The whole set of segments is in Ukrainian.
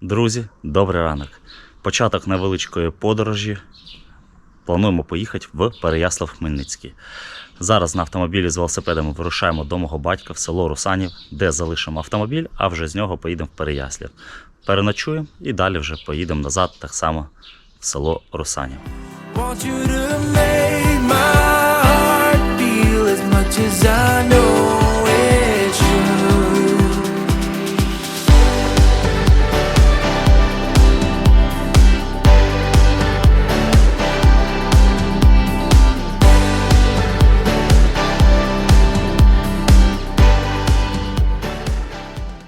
Друзі, добрий ранок. Початок невеличкої подорожі. Плануємо поїхати в Переяслав Хмельницький. Зараз на автомобілі з велосипедами вирушаємо до мого батька в село Русанів, де залишимо автомобіль, а вже з нього поїдемо в Переяслав. Переночуємо і далі вже поїдемо назад, так само в село Русанів. As I know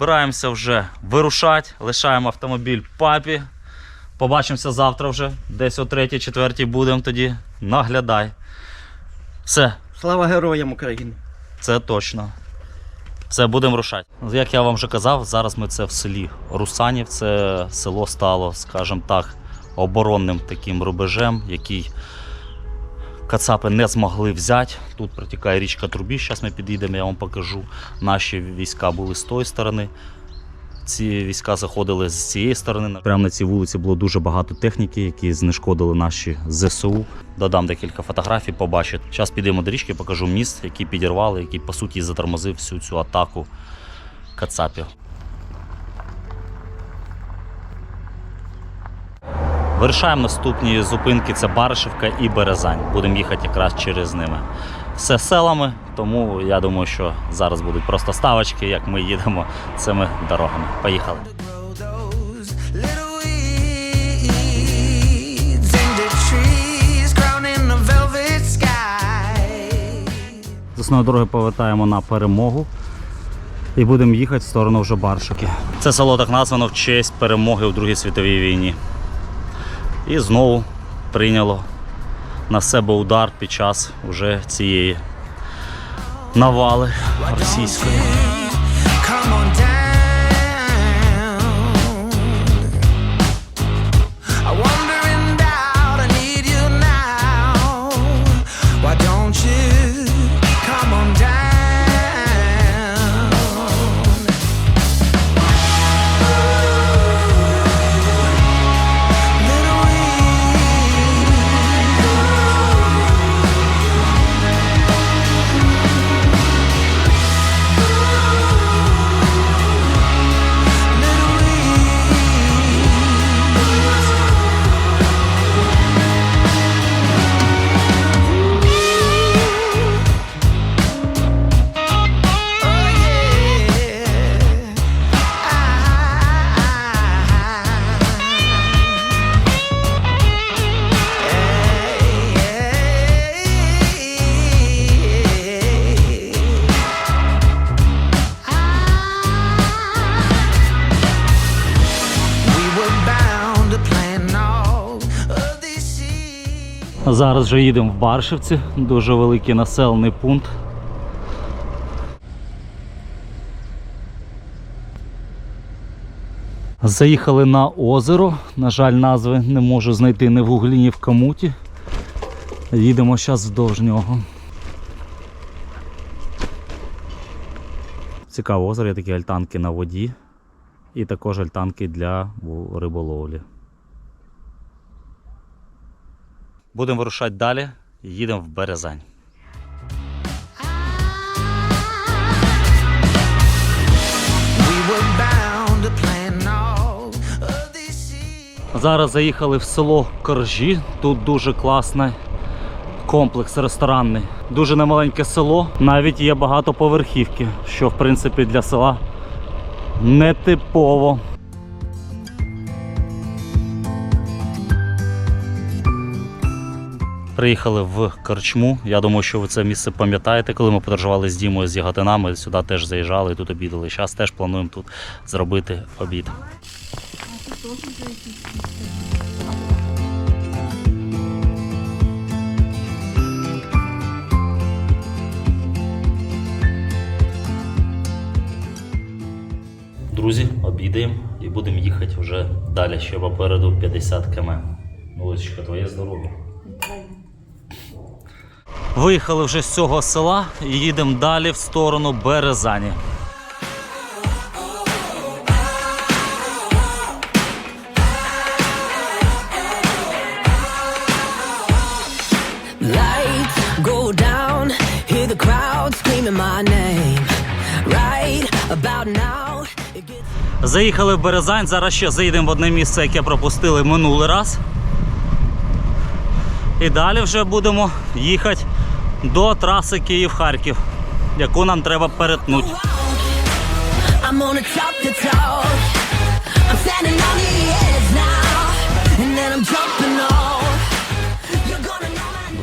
Збираємося вже вирушати, лишаємо автомобіль папі. Побачимося завтра вже, десь о 3-4 будемо тоді. Наглядай. Все, Слава героям України! це точно. Все, будемо рушати. Як я вам вже казав, зараз ми це в селі Русанів. Це село стало, скажімо так, оборонним таким рубежем, який кацапи не змогли взяти. Тут протікає річка Трубі. Зараз ми підійдемо, я вам покажу. Наші війська були з тої сторони. Ці війська заходили з цієї сторони. Прямо на цій вулиці було дуже багато техніки, які знешкодили наші ЗСУ. Додам декілька фотографій, побачите. Зараз підемо до річки, покажу міст, який підірвали, який по суті затормозив всю цю атаку кацапів. Вирішаємо наступні зупинки: це Баришівка і Березань. Будемо їхати якраз через ними. Все селами, тому я думаю, що зараз будуть просто ставочки, як ми їдемо цими дорогами. Поїхали. З основної дороги повертаємо на перемогу і будемо їхати в сторону вже Баршики. Це село так названо в честь перемоги у Другій світовій війні. І знову прийняло на себе удар під час уже цієї навали російської. Зараз вже їдемо в Баршівці, дуже великий населений пункт. Заїхали на озеро. На жаль, назви не можу знайти ні в гуглі, ні в комуті. Їдемо зараз вздовж нього. Цікаве озеро, є такі альтанки на воді і також альтанки для риболовлі. Будемо вирушати далі. Їдемо в Березань. Зараз заїхали в село Коржі. Тут дуже класний комплекс ресторанний. Дуже немаленьке село. Навіть є багато поверхівки, що в принципі для села нетипово. Приїхали в Корчму. Я думаю, що ви це місце пам'ятаєте, коли ми подорожували з Дімою з Яготинами. Сюди теж заїжджали і тут обідали. Зараз теж плануємо тут зробити обід. Друзі, обідаємо і будемо їхати вже далі, ще попереду 50 км. Олечка, твоє здоров'я. Виїхали вже з цього села і їдемо далі в сторону Березані. Заїхали в Березань. Зараз ще заїдемо в одне місце, яке пропустили минулий раз. І далі вже будемо їхати до траси Київ-Харків, яку нам треба перетнути.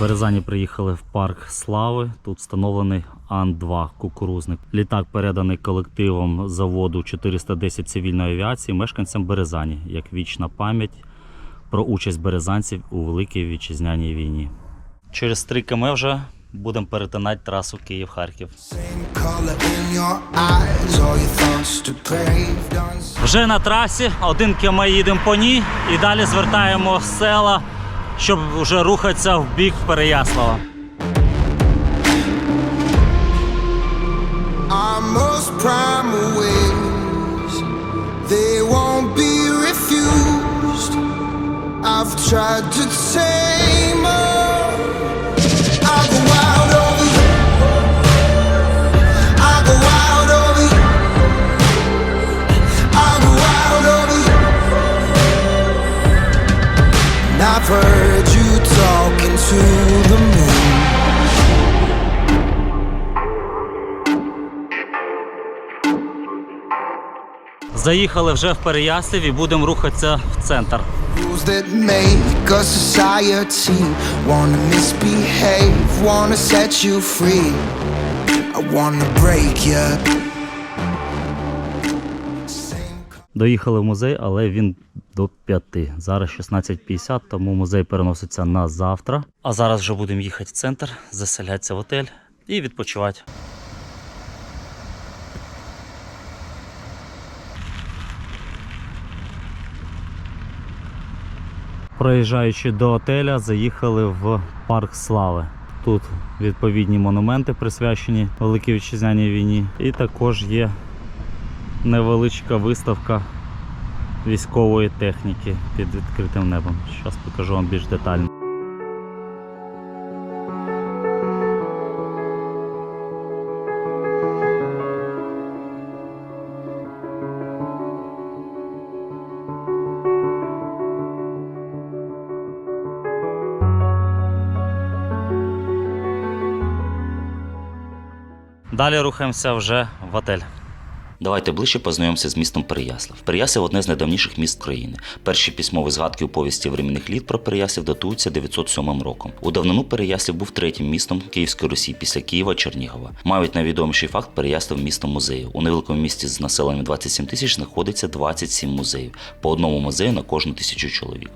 Березані приїхали в парк Слави. Тут встановлений Ан-2 кукурузник. Літак переданий колективом заводу 410 цивільної авіації мешканцям Березані як вічна пам'ять про участь березанців у Великій вітчизняній війні. Через 3 км вже будемо перетинати трасу Київ-Харків. Вже на трасі, один км їдемо по ній і далі звертаємо в села, щоб вже рухатися в бік Переяслава. our most primal ways. They won't be. I've tried to tame 'em. Заїхали вже в Переяслів і будемо рухатися в центр. Доїхали в музей, але він до 5. Зараз 16.50, тому музей переноситься на завтра. А зараз вже будемо їхати в центр, заселятися в готель і відпочивати. Проїжджаючи до отеля, заїхали в парк слави. Тут відповідні монументи присвячені Великій Вітчизняній війні. І також є невеличка виставка військової техніки під відкритим небом. Зараз покажу вам більш детально. Далі рухаємося вже в отель. Давайте ближче познайомимося з містом Переяслав. Переяслав одне з найдавніших міст країни. Перші письмові згадки у повісті временних літ про Переяслав датуються 907 роком. У давнину Переяслав був третім містом Київської Русі після Києва Чернігова. Мають найвідоміший факт Переяслав місто музею. У невеликому місті з населенням 27 тисяч знаходиться 27 музеїв, по одному музею на кожну тисячу чоловік.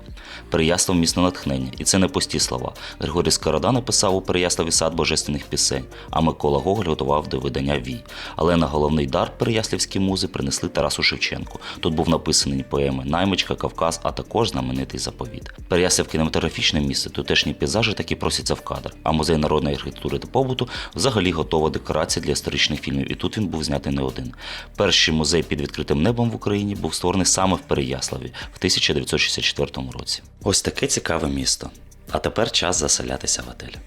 Переяслав місто натхнення, і це не пусті слова. Григорій Скорода написав у Переяславі сад божественних пісень, а Микола Гоголь готував до видання Вій. Але на головний дар Переяславські музи принесли Тарасу Шевченку. Тут був написані поеми Наймичка, Кавказ, а також знаменитий заповіт. Переяслав кінематографічне місце, тутешні пейзажі таки просяться в кадр. А музей народної архітектури та побуту взагалі готова декорація для історичних фільмів, і тут він був знятий не один. Перший музей під відкритим небом в Україні був створений саме в Переяславі в 1964 році. Ось таке цікаве місто. А тепер час заселятися в отель.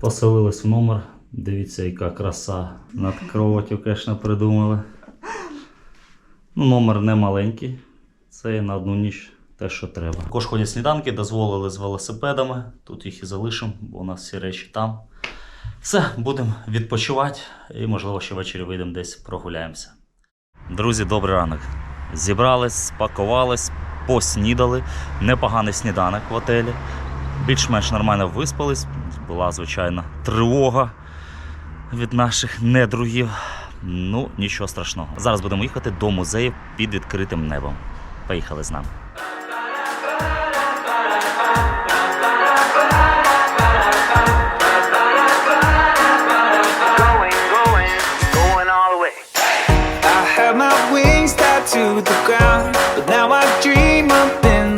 Поселились в номер. Дивіться, яка краса. Над кроватю, звісно, придумали. Ну, номер не маленький. Це на одну ніч те, що треба. Ходять сніданки, дозволили з велосипедами. Тут їх і залишимо, бо у нас всі речі там. Все, будемо відпочивати і, можливо, ще ввечері вийдемо десь прогуляємося. Друзі, добрий ранок. Зібрались, спакувались, поснідали. Непоганий сніданок в отелі. Більш-менш нормально виспались. Була, звичайно, тривога від наших недругів. Ну, нічого страшного. Зараз будемо їхати до музею під відкритим небом. Поїхали з нами. to the ground, but now I dream up in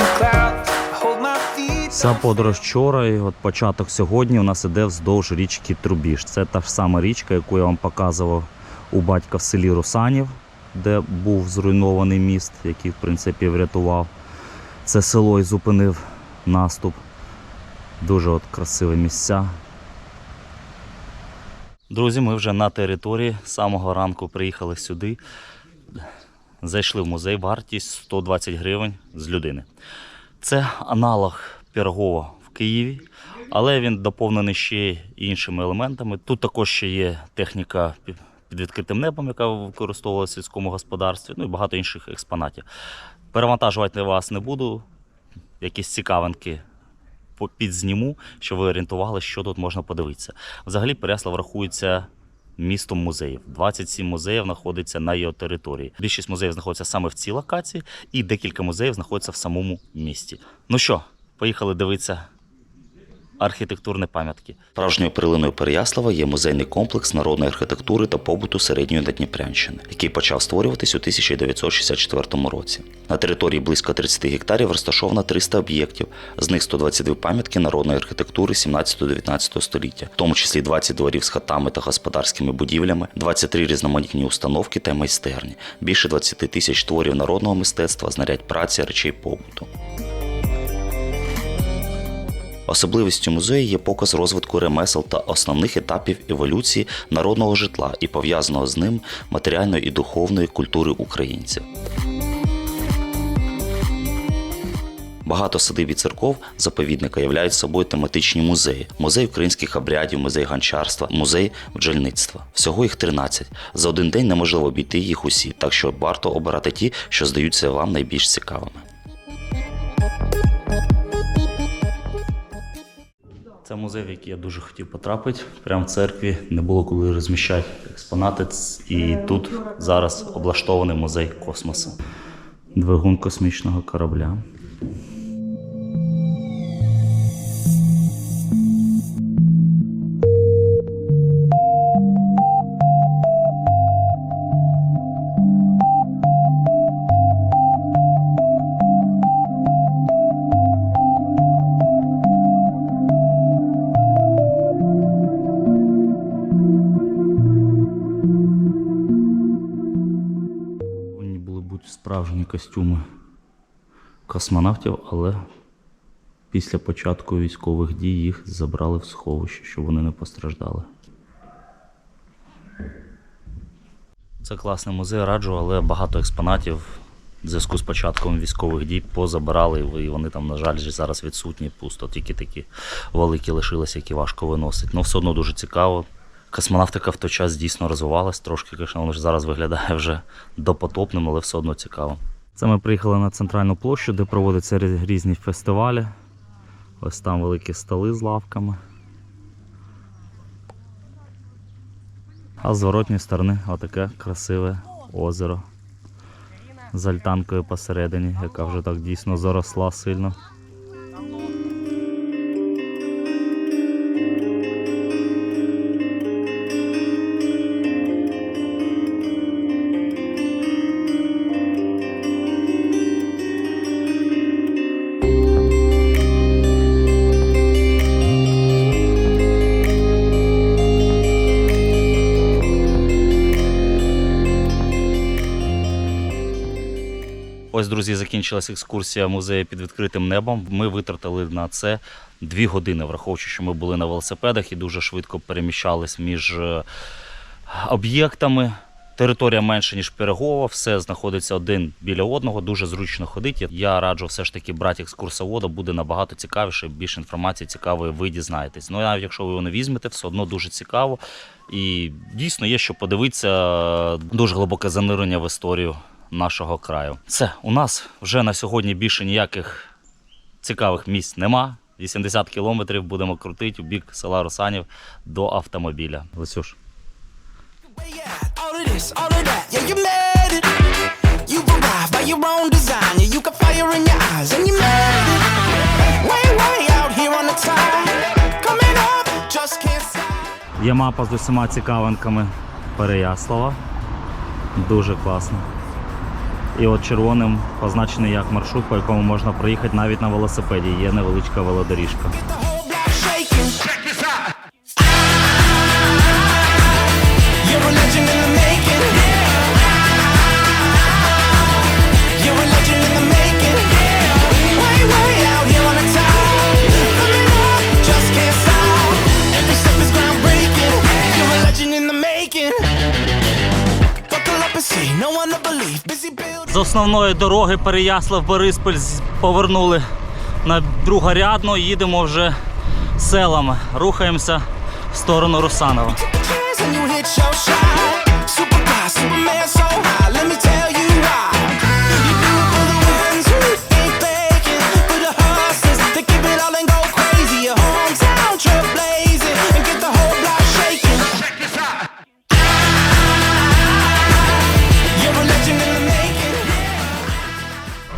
Ця подорож вчора і от початок сьогодні у нас іде вздовж річки Трубіж. Це та ж сама річка, яку я вам показував у батька в селі Русанів, де був зруйнований міст, який в принципі врятував це село і зупинив наступ. Дуже от красиві місця. Друзі, ми вже на території. Самого ранку приїхали сюди. Зайшли в музей, вартість 120 гривень з людини. Це аналог Пірогова в Києві, але він доповнений ще іншими елементами. Тут також ще є техніка під відкритим небом, яка використовувалася в сільському господарстві, ну і багато інших експонатів. Перевантажувати вас не буду. Якісь цікавинки підзніму, щоб ви орієнтували, що тут можна подивитися. Взагалі, Переяслав рахується містом музеїв. 27 музеїв знаходиться на його території. Більшість музеїв знаходиться саме в цій локації, і декілька музеїв знаходяться в самому місті. Ну що, поїхали дивитися архітектурні пам'ятки. Справжньою перлиною Переяслава є музейний комплекс народної архітектури та побуту середньої Надніпрянщини, який почав створюватись у 1964 році. На території близько 30 гектарів розташовано 300 об'єктів, з них 122 пам'ятки народної архітектури 17-19 століття, в тому числі 20 дворів з хатами та господарськими будівлями, 23 різноманітні установки та майстерні, більше 20 тисяч творів народного мистецтва, знарядь праці, речей побуту. Особливістю музею є показ розвитку ремесел та основних етапів еволюції народного житла і пов'язаного з ним матеріальної і духовної культури українців. Багато садиб і церков заповідника являють собою тематичні музеї: музей українських обрядів, музей гончарства, музей бджільництва. Всього їх 13. За один день неможливо обійти їх усі, так що варто обирати ті, що здаються вам найбільш цікавими. Це музей, в який я дуже хотів потрапити. Прямо в церкві не було коли розміщати експонати. І тут зараз облаштований музей космосу. Двигун космічного корабля. Справжні костюми космонавтів, але після початку військових дій їх забрали в сховище, щоб вони не постраждали. Це класний музей, раджу, але багато експонатів в зв'язку з початком військових дій позабирали, і вони там, на жаль, зараз відсутні, пусто. Тільки такі великі лишилися, які важко виносить. Ну, все одно дуже цікаво. Космонавтика в той час дійсно розвивалась трошки, звісно, воно ж зараз виглядає вже допотопним, але все одно цікаво. Це ми приїхали на центральну площу, де проводяться різні фестивалі. Ось там великі столи з лавками. А з зворотньої сторони отаке красиве озеро з альтанкою посередині, яка вже так дійсно заросла сильно. Ось, друзі, закінчилась екскурсія музею під відкритим небом. Ми витратили на це дві години, враховуючи, що ми були на велосипедах і дуже швидко переміщались між е, об'єктами. Територія менше, ніж Пирогова, все знаходиться один біля одного, дуже зручно ходити. Я раджу все ж таки брати екскурсовода, буде набагато цікавіше, більше інформації цікавої ви дізнаєтесь. Ну навіть якщо ви його не візьмете, все одно дуже цікаво. І дійсно є що подивитися, дуже глибоке занирення в історію нашого краю. Все, у нас вже на сьогодні більше ніяких цікавих місць нема. 80 кілометрів будемо крутити у бік села Русанів до автомобіля. Лисюш. Є мапа з усіма цікавинками Переяслава. Дуже класно. І от червоним позначений як маршрут, по якому можна проїхати навіть на велосипеді. Є невеличка велодоріжка. З основної дороги Переяслав Бориспіль повернули на другорядну. Їдемо вже селами. Рухаємося в сторону Русанова.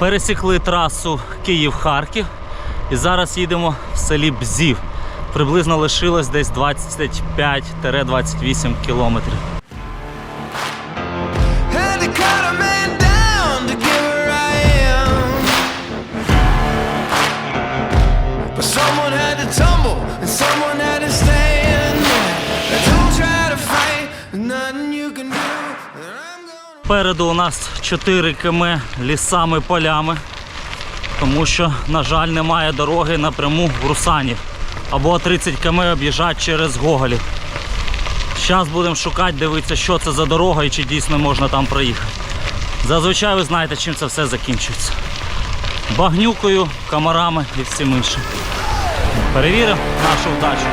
Пересікли трасу Київ-Харків і зараз їдемо в селі Бзів. Приблизно лишилось десь 25-28 кілометрів. Попереду у нас 4 км лісами, полями, тому що, на жаль, немає дороги напряму в Русанів. Або 30 км об'їжджати через Гоголів. Зараз будемо шукати, дивитися, що це за дорога і чи дійсно можна там проїхати. Зазвичай ви знаєте, чим це все закінчується. Багнюкою, комарами і всім іншим. Перевіримо нашу вдачу.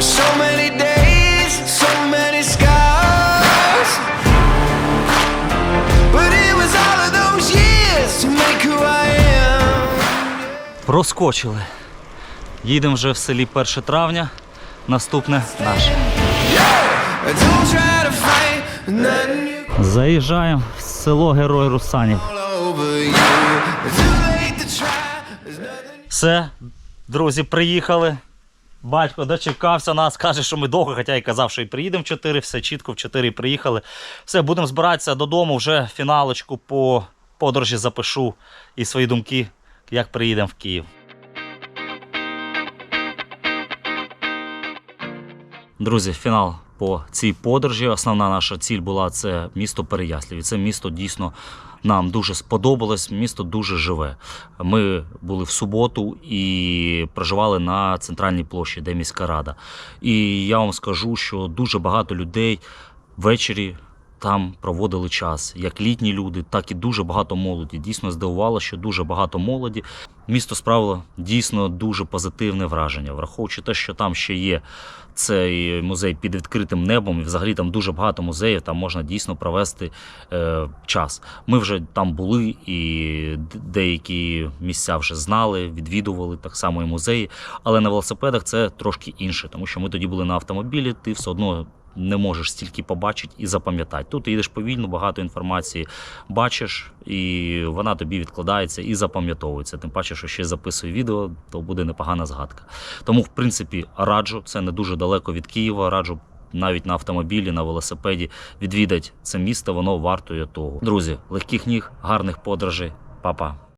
So many days, so many scars. But it was all of those years to make who I am. Проскочили. Їдемо вже в селі 1 травня. Наступне наше. Заїжджаємо в село Герой Русанів. Все, друзі, приїхали. Батько дочекався нас, каже, що ми довго, хоча й казав, що і приїдемо в 4, все чітко в 4 приїхали. Все, будемо збиратися додому, вже фіналочку по подорожі запишу і свої думки, як приїдемо в Київ. Друзі, фінал по цій подорожі. Основна наша ціль була це місто Переяслів. І це місто дійсно нам дуже сподобалось. Місто дуже живе. Ми були в суботу і проживали на центральній площі, де міська рада. І я вам скажу, що дуже багато людей ввечері. Там проводили час як літні люди, так і дуже багато молоді. Дійсно здивувало, що дуже багато молоді. Місто справило дійсно дуже позитивне враження, враховуючи те, що там ще є цей музей під відкритим небом, і взагалі там дуже багато музеїв, там можна дійсно провести е, час. Ми вже там були і деякі місця вже знали, відвідували так само і музеї. Але на велосипедах це трошки інше, тому що ми тоді були на автомобілі, ти все одно. Не можеш стільки побачити і запам'ятати. Тут ти їдеш повільно, багато інформації бачиш, і вона тобі відкладається і запам'ятовується. Тим паче, що ще записую відео, то буде непогана згадка. Тому, в принципі, раджу, це не дуже далеко від Києва. Раджу навіть на автомобілі, на велосипеді відвідати це місто, воно вартує того. Друзі, легких ніг, гарних подорожей, Па-па.